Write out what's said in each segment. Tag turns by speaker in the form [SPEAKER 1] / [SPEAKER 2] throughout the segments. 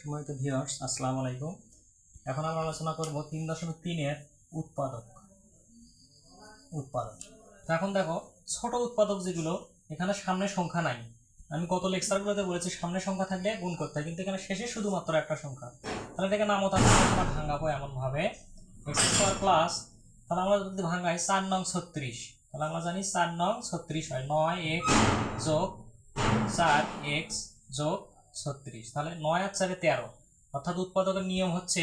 [SPEAKER 1] সম্মানিত ভিউয়ার্স আসসালামু আলাইকুম। এখন আমরা আলোচনা করব তিন দশমিক তিনের উৎপাদক। উৎপাদক। তো এখন দেখো, ছোট উৎপাদক যেগুলো, এখানে সামনে সংখ্যা নাই। আমি কত লেকচারগুলোতে বলেছি সামনে সংখ্যা থাকলে গুণ করতে হয়, কিন্তু এখানে শেষে শুধুমাত্র একটা সংখ্যা। তাহলে এটাকে নামও আমরা ভাঙাবো এমনভাবে। এক্স স্কোয়ার প্লাস তাহলে আমরা যদি ভাঙাই চার নং ছত্রিশ, তাহলে আমরা জানি চার নং ছত্রিশ হয় নয় এক্স যোগ চার এক্স যোগ ছত্রিশ। তাহলে নয় আর চারে তেরো। অর্থাৎ উৎপাদকের নিয়ম হচ্ছে,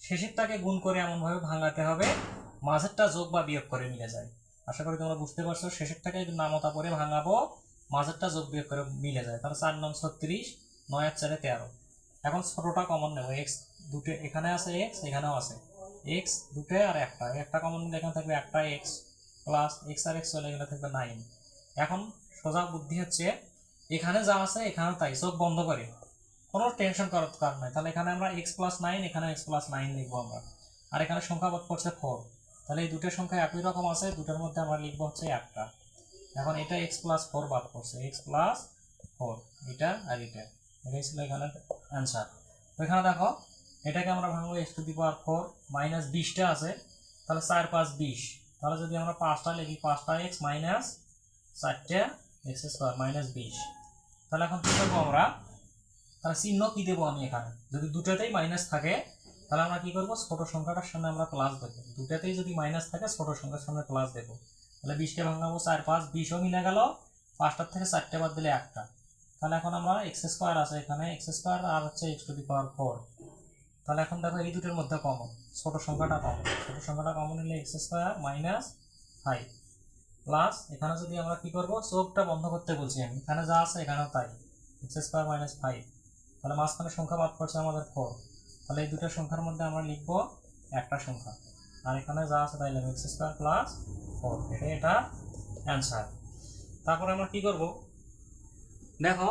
[SPEAKER 1] শেষেরটাকে গুণ করে এমনভাবে ভাঙাতে হবে, মাঝেরটা যোগ বা বিয়োগ করে মিলে যায়। আশা করি তোমরা বুঝতে পারছ, শেষেরটাকে নামতা করে ভাঙাবো, মাঝেরটা যোগ বিয়োগ করে মিলে যায়। তাহলে চার নং ছত্রিশ, নয় আর চারে তেরো। এখন ছোটটা কমন নেব। এক্স দুটো এখানে আছে এক্স এখানেও আছে। এক্স দুটো আর একটা। একটা কমন নিলে এখানে থাকবে একটা এক্স প্লাস এক্স আর এক্স চলে গেলে থাকবে নাইন এখন সোজা বুদ্ধি হচ্ছে এখানে যা আছে এখানেও তাই। চোখ বন্ধ করে। কোনো টেনশন করার কারণ নাই। তাহলে এখানে আমরা এক্স প্লাস নাইন এখানে এক্স প্লাস নাইন লিখব আমরা। আর এখানে সংখ্যা করছে ফোর তাহলে এই দুটো সংখ্যা একই রকম আছে, দুটোর মধ্যে আমরা লিখব হচ্ছে একটা। এখন এটা এক্স প্লাস ফোর বাদ করছে এক্স প্লাস ফোর এটা আর এটা। এটাই ছিল এখানে অ্যান্সার তো এখানে দেখো, এটাকে আমরা ভাঙবো x to the power four minus বিশটা আছে, তাহলে চার পাঁচ বিশ। তাহলে যদি আমরা পাঁচটা লিখি, পাঁচটা এক্স মাইনাস চারটে এক্স স্কোয়ার মাইনাস বিশ। তাহলে এখন কী করব আমরা? তাহলে চিহ্ন কী দেবো আমি এখানে? যদি দুটাতেই মাইনাস থাকে, তাহলে আমরা কী করব? ছোট সংখ্যাটার সামনে আমরা প্লাস দেবো। দুটাতেই যদি মাইনাস থাকে, ছোট সংখ্যার সামনে প্লাস দেবো। তাহলে বিশকে ভাঙাবো চার, পাঁচ, বিশও মিলে গেল। পাঁচটার থেকে চারটে বাদ দিলে একটা। তাহলে এখন আমরা এক্স স্কোয়ার আছে এখানে। এক্স স্কোয়ার আর হচ্ছে x to the power four তাহলে এখন দেখো এই দুটোর মধ্যে কমন ছোট সংখ্যাটা কমন ছোট সংখ্যাটা কমন হলে x square minus five plus এখানে যদি আমরা কি করব? চোখটা বন্ধ করতে বলছি আমি। এখানে যা আছে, এখানেও তাই। এক্স স্কোয়ার মাইনাস ফাইভ তাহলে মাঝখানে সংখ্যা বাদ করছে আমাদের ফোর তাহলে এই দুটো সংখ্যার মধ্যে আমরা লিখব একটা সংখ্যা। আর এখানে যা আছে, তাই লিখব এক্স স্কোয়ার প্লাস ফোর এটাই এটা অ্যান্সার তারপরে আমরা কি করব? দেখো,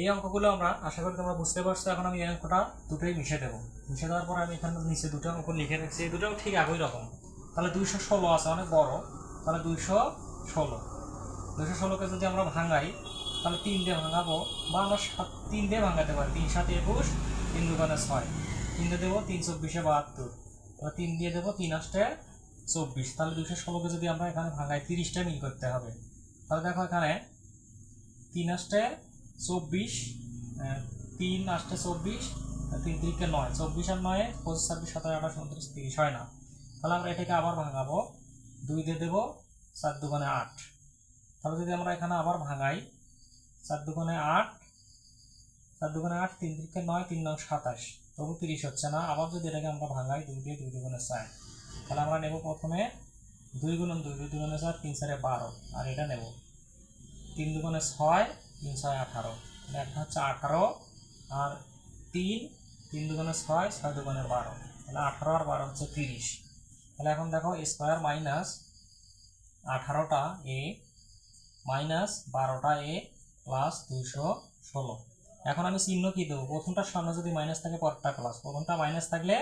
[SPEAKER 1] এই অঙ্কগুলো আমরা, আশা করি তোমরা বুঝতে পারছ, এখন আমি এই অঙ্কটা দুটোই মিশে দেবো। মিশে দেওয়ার পরে আমি এখানে নিচে দুটো অঙ্ক লিখে রাখছি। এই দুটো ঠিক একই রকম। তাহলে দুইশো ষোলো আছে, অনেক বড়। তাহলে দুইশো ষোলো। দুইশো ষোলোকে যদি আমরা ভাঙাই, তাহলে তিন দিয়ে ভাঙাবো বা আমরা সাত, তিন দিয়ে ভাঙাতে পারি। তিন সাত একুশ, তিন দোকানে ছয়। তিন দিয়ে দেবো তিন চব্বিশে বাহাত্তর। তাহলে তিন দিয়ে দেবো তিন আষ্টে চব্বিশ। তাহলে দুশো ষোলোকে যদি আমরা এখানে ভাঙাই, তিরিশটা মিল করতে হবে। তাহলে দেখো এখানে তিন আষ্টে চব্বিশ তিন আষ্টে চব্বিশ তিন তিরিকে নয়। চব্বিশ আর নয়, পঁচিশ, ছাব্বিশ, সাতাশ, আঠাশ, উনত্রিশ, তিরিশ, হয় না। তাহলে আমরা এটাকে আবার ভাঙাবো। দুই দিয়ে দেবো চার দোকানে আট। তাহলে যদি আমরা এখানে আবার ভাঙাই, চার দোকানে আট, চার দোকানে আট, তিন তিরিকে নয়, তিন নং সাতাশ। তবু তিরিশ হচ্ছে না, আবার যদি এটাকে আমরা ভাঙাই, দুই দিয়ে দুই দুগুণে চার। তাহলে আমরা নেব প্রথমে দুই গুণন দুই দুই দুগুণে চার, তিন চারে বারো। আর এটা নেব তিন দুগুণে ছয়, তিন ছয় আঠারো। তাহলে একটা হচ্ছে আঠারো, আর তিন তিন দুগুণে ছয় ছয় দুগুণে বারো। তাহলে আঠারো আর বারো হচ্ছে তিরিশ। তাহলে এখন দেখো স্কোয়ার মাইনাস আঠারোটা এ মাইনাস বারোটা এ প্লাস দুইশো ষোলো। এখন আমি চিহ্ন কী দেবো? প্রথমটার সামনে যদি মাইনাস থাকে পরটা প্লাস প্রথমটা মাইনাস থাকলে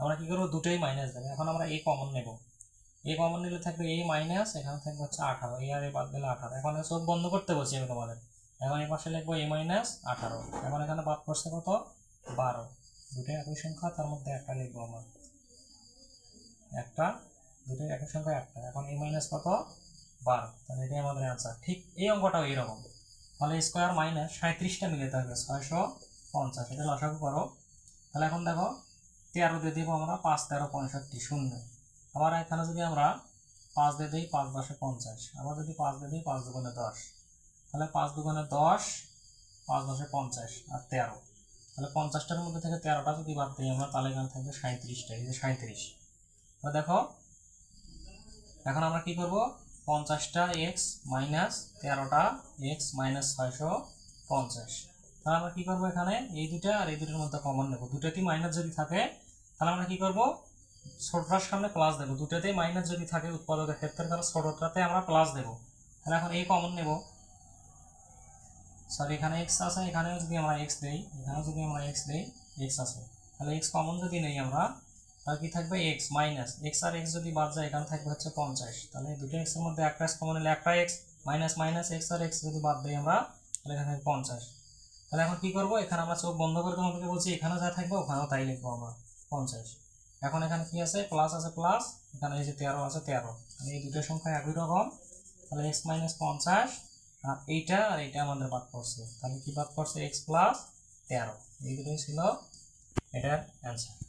[SPEAKER 1] আমরা কী করব? দুটোই মাইনাস দেবো। এখন আমরা এ কমন নেব। এ কমন নিলে থাকবে এ মাইনাস এখানে থাকবে হচ্ছে আঠারো। এ আর এ বাদ দিলে আঠারো। এখন চোখ বন্ধ করতে বলছি আমি তোমাদের। এখন এই পাশে লিখব এ মাইনাস আঠারো। এখন এখানে বাদ করছে কত? বারো। দুটো একই সংখ্যা, তার মধ্যে একটা লিখব আমরা। একটা দুটো একই সংখ্যা একটা। এখন এ মাইনাস কত? বারো। তাহলে এটাই আমাদের অ্যান্সার ঠিক এই অঙ্কটাও এইরকম। তাহলে স্কোয়ার মাইনাস সাঁত্রিশটা মিলে থাকবে ছয়শো পঞ্চাশ। এটা লসাগু করো। তাহলে এখন দেখো, তেরো দিয়ে দেবো আমরা পাঁচ, তেরো, পঁয়ষট্টি, শূন্য। আবার এখানে যদি আমরা পাঁচ দিয়ে দিই, পাঁচ দশে পঞ্চাশ। আবার যদি পাঁচ দিয়ে দিই, পাঁচ দুগুণে দশ। তাহলে পাঁচ দুগুণে দশ, পাঁচ দশে পঞ্চাশ আর তেরো। তাহলে পঞ্চাশটার মধ্যে থেকে তেরোটা যদি বাদ দিই আমরা, তাহলে এখানে থাকবে সাঁত্রিশটা এই যে সাঁত্রিশ দেখো, এখন আমরা কি করব? পঞ্চাশটা এক্স মাইনাস তেরোটা এক্স মাইনাস ছয়শো পঞ্চাশ। তাহলে আমরা কি করব এখানে? এই দুটা আর এই দুটোর মধ্যে কমন নেব। দুটাতেই মাইনাস যদি থাকে, তাহলে আমরা কি করব? ছোটটার সামনে প্লাস দেবো। দুটাতেই মাইনাস যদি থাকে উৎপাদকের ক্ষেত্রে, তাহলে ছোটটাতে আমরা প্লাস দেবো। তাহলে এখন এই কমন নেব। সরি এখানে এক্স আছে, এখানেও যদি আমরা এক্স দেই, এখানেও যদি আমরা এক্স দেই এক্স আছে। তাহলে এক্স কমন যদি নেই আমরা তাহলে কি থাকবে এক্স মাইনাস এক্স আর এক্স যদি বাদ যায়, এখানে থাকবে হচ্ছে পঞ্চাশ। তাহলে দুটো এক্সের মধ্যে একটা এক্স কমন হলে একটা এক্স মাইনাস মাইনাস এক্স আর এক্স যদি বাদ দিই আমরা, তাহলে এখানে থাকবে পঞ্চাশ। তাহলে এখন কি করব? এখানে আমরা চোখ বন্ধ করে তোমাদেরকে বলছি এখানে যা থাকবে, ওখানেও তাই লিখব আমরা, পঞ্চাশ। এখন এখানে কি আছে? প্লাস আছে প্লাস এখানে এই যে তেরো আছে তেরো। তাহলে এই দুটো সংখ্যা একই রকম। তাহলে এক্স মাইনাস পঞ্চাশ, আর এইটা আর এইটা আমাদের বাদ পড়ছে। তাহলে কি বাদ পড়ছে? এক্স প্লাস তেরো। এই দুটোই ছিল এটার অ্যান্সার